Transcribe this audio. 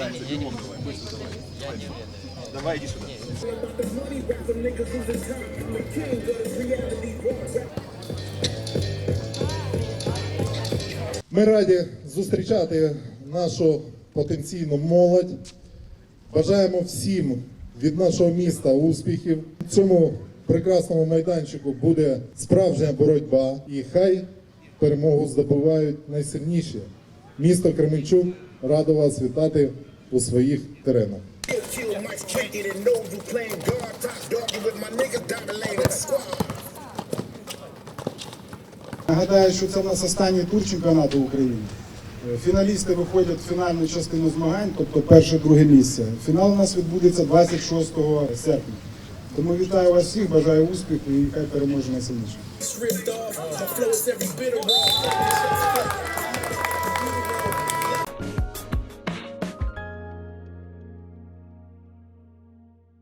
давай. Давай, иди сюда. Ми раді зустрічати нашу потенційну молодь. Бажаємо всім від нашого міста успіхів. Цьому прекрасному майданчику буде справжня боротьба, і хай перемогу здобувають найсильніші. Місто Кременчук радо вас вітати у своїх теренах. Нагадаю, що це в нас останній тур чемпіонату України. Е, Фіналісти виходять в фінальну частину змагань, тобто перше-друге місце. Фінал у нас відбудеться 26 серпня. Тому вітаю вас всіх, бажаю успіху і хай переможе найсильніше.